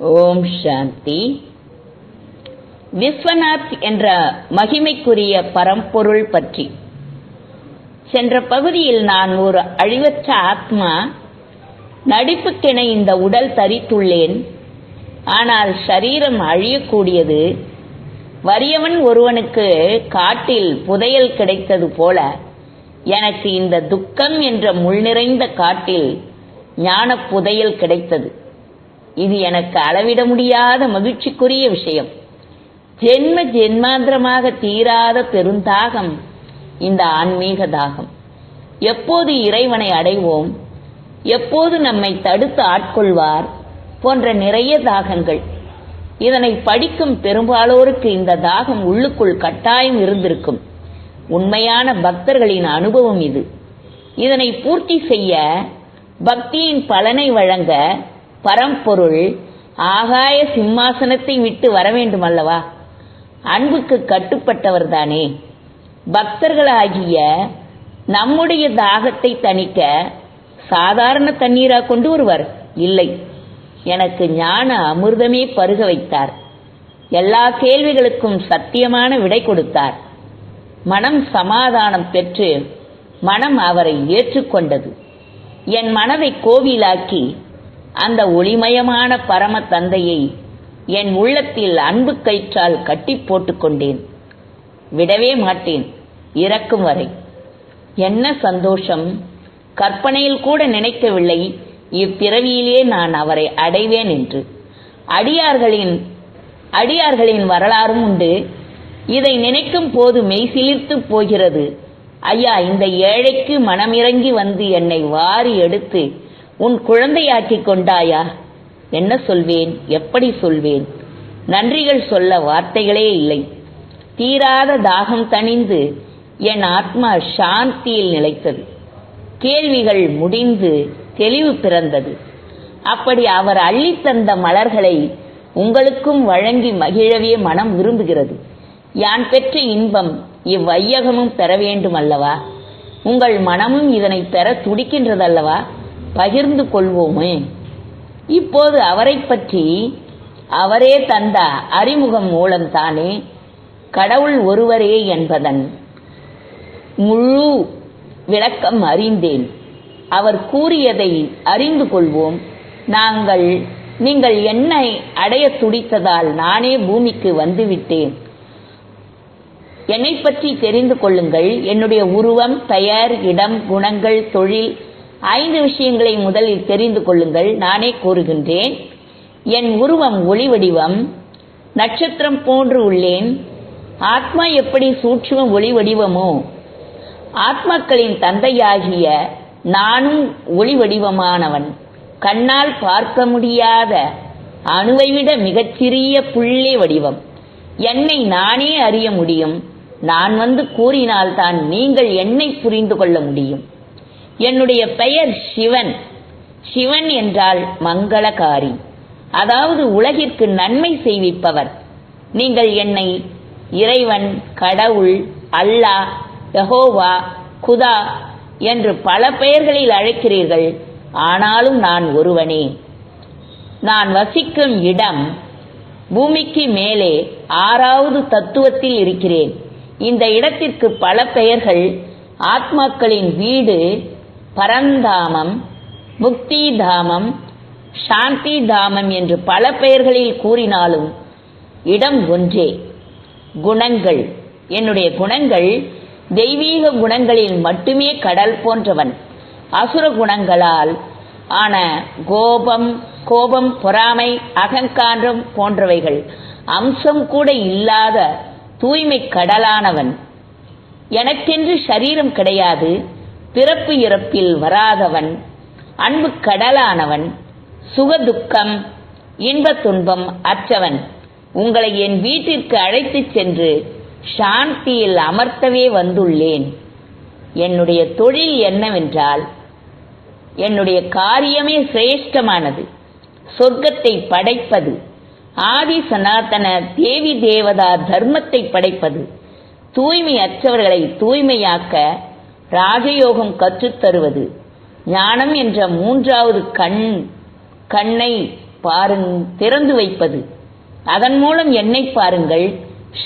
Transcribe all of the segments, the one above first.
ஓம் சாந்தி. விஸ்வநாத் என்ற மகிமைக்குரிய பரம்பொருள் பற்றி. சென்ற பகுதியில் நான் ஒரு அழிவற்ற ஆத்மா நடிப்புக்கென இந்த உடல் தரித்துள்ளேன். ஆனால் சரீரம் அழியக்கூடியது. வறியவன் ஒருவனுக்கு காட்டில் புதையல் கிடைத்தது போல எனக்கு இந்த துக்கம் என்ற முள் நிறைந்த காட்டில் ஞான புதையல் கிடைத்தது. இது எனக்கு அளவிட முடியாத மகிழ்ச்சிக்குரிய விஷயம். ஜென்ம ஜென்மாந்திரமாக தீராத பெருந்தாகம் இந்த ஆன்மீக தாகம். எப்போது இறைவனை அடைவோம் எப்போது நம்மை தடுத்து ஆட்கொள்வார் போன்ற நிறைய தாகங்கள். இதனை படிக்கும் பெரும்பாலோருக்கு இந்த தாகம் உள்ளுக்குள் கட்டாயம் இருந்திருக்கும். உண்மையான பக்தர்களின் அனுபவம் இது. இதனை பூர்த்தி செய்ய பக்தியின் பலனை வழங்க பரம்பொருள் ஆகாய சிம்மாசனத்தை விட்டு வர வேண்டும் அல்லவா அன்புக்கு கட்டுப்பட்டவர்தானே பக்தர்களாகிய நம்முடைய தாகத்தை தணிக்க சாதாரண தண்ணீரா கொண்டு வருவார். இல்லை. எனக்கு ஞான அமிர்தமே பருக வைத்தார். எல்லா கேள்விகளுக்கும் சத்தியமான விடை கொடுத்தார். மனம் சமாதானம் பெற்று மனம் அவரை ஏற்றுக்கொண்டது. என் மனதை கோவிலாக்கி அந்த ஒளிமயமான பரம தந்தையை என் உள்ளத்தில் அன்பு கயிற்றால் கட்டி போட்டுக்கொண்டேன் விடவே மாட்டேன் இறக்கும் வரை. என்ன சந்தோஷம். கற்பனையில் கூட நினைக்கவில்லை இப்பிறவியிலே நான் அவரை அடைவேன் என்று. அடியார்களின் அடியார்களின் வரலாறும் உண்டு. இதை நினைக்கும் போது மெய்சிலிர்த்து போகிறது. ஐயா இந்த ஏழைக்கு மனமிறங்கி வந்து என்னை வாரி எடுத்து உன் குழந்தையாக்கிக் கொண்டாயா? என்ன சொல்வேன்? எப்படி சொல்வேன்? நன்றிகள் சொல்ல வார்த்தைகளே இல்லை. தீராத தாகம் தணிந்து என் ஆத்மா சாந்தியில் நிலைத்தது. கேள்விகள் முடிந்து தெளிவு பிறந்தது. அப்படி அவர் அள்ளித்தந்த மலர்களை உங்களுக்கும் வழங்கி மகிழவே மனம் விரும்புகிறது. யான் பெற்ற இன்பம் இவ்வையகமும் பெற வேண்டும் அல்லவா உங்கள் மனமும் இதனை பெற துடிக்கின்றதல்லவா? பகிர்ந்து கொள்வோமே. இப்போது அவரை பற்றி அவரே தந்த அறிமுகம் மூலம்தானே கடவுள் ஒருவரே என்பதன் முழு விளக்கம் அறிந்தேன். அவர் கூறியதை அறிந்து கொள்வோம். நாங்கள் நீங்கள் என்னை அடைய துடித்ததால் நானே பூமிக்கு வந்துவிட்டேன். என்னை பற்றி தெரிந்து கொள்ளுங்கள். என்னுடைய உருவம் பெயர் இடம் குணங்கள் தொழில் ஐந்து விஷயங்களை முதலில் தெரிந்து கொள்ளுங்கள். நானே கூறுகின்றேன். என் உருவம் ஒளி வடிவம் நட்சத்திரம் போன்று உள்ளேன். ஆத்மா எப்படி சூட்சும ஒளி வடிவமோ ஆத்மாக்களின் தந்தையாகிய நானும் ஒளி வடிவமானவன். கண்ணால் பார்க்க முடியாத அணுவை விட மிகச்சிறிய புள்ளே வடிவம். என்னை நானே அறிய முடியும். நான் வந்து கூறினால்தான் நீங்கள் என்னை புரிந்து கொள்ள முடியும். என்னுடைய பெயர் சிவன். சிவன் என்றால் மங்களகாரி. அதாவது உலகிற்கு நன்மை செய்விப்பவர். நீங்கள் என்னை இறைவன் கடவுள் அல்லாஹ் யஹோவா குதா என்று பல பெயர்களில் அழைக்கிறீர்கள். ஆனாலும் நான் ஒருவனே. நான் வசிக்கும் இடம் பூமிக்கு மேலே ஆறாவது தத்துவத்தில் இருக்கிறேன். இந்த இடத்திற்கு பல பெயர்கள். ஆத்மாக்களின் வீடு பரந்தாமம் முக்தி தாமம் சாந்தி தாமம் என்று பல பெயர்களில் கூறினாலும் இடம் ஒன்றே. குணங்கள். என்னுடைய குணங்கள் தெய்வீக குணங்களில் மட்டுமே கடல் போன்றவன். அசுர குணங்களால் ஆன கோபம் கோபம் பொறாமை அகங்காரம் போன்றவைகள் அம்சம் கூட இல்லாத தூய்மை கடலானவன். எனக்கென்று சரீரம் கிடையாது. பிறப்பு இறப்பில் வராதவன் அன்பு கடலானவன் சுகதுக்கம் இன்ப துன்பம் அற்றவன். உங்களை என் வீட்டிற்கு அழைத்துச் சென்று சாந்தியில் அமர்த்தவே வந்துள்ளேன். என்னுடைய தொழில் என்னவென்றால் என்னுடைய காரியமே சிரேஷ்டமானது. சொர்க்கத்தை படைப்பது ஆதி சனாதன தேவி தேவதா தர்மத்தை படைப்பது தூய்மை அற்றவர்களை தூய்மையாக்க ராஜயோகம் கற்றுத் தருவது ஞானம் என்ற மூன்றாவது கண் கண்ணை பாருங் திறந்து வைப்பது. அதன் மூலம் என்னை பாருங்கள்.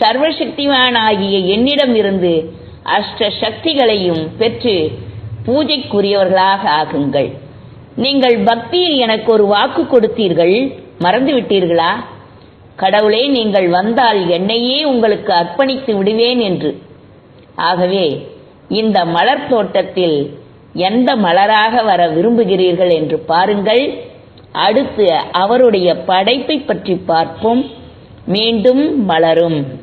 சர்வசக்திவானாகிய என்னிடம் இருந்து அஷ்ட சக்திகளையும் பெற்று பூஜைக்குரியவர்களாக ஆகுங்கள். நீங்கள் பக்தியில் எனக்கு ஒரு வாக்கு கொடுத்தீர்கள் மறந்துவிட்டீர்களா? கடவுளே நீங்கள் வந்தால் என்னையே உங்களுக்கு அர்ப்பணித்து விடுவேன் என்று. ஆகவே இந்த மலர் தோட்டத்தில் எந்த மலராக வர விரும்புகிறீர்கள் என்று பாருங்கள். அடுத்து அவருடைய படைப்பை பற்றி பார்ப்போம். மீண்டும் மலரும்.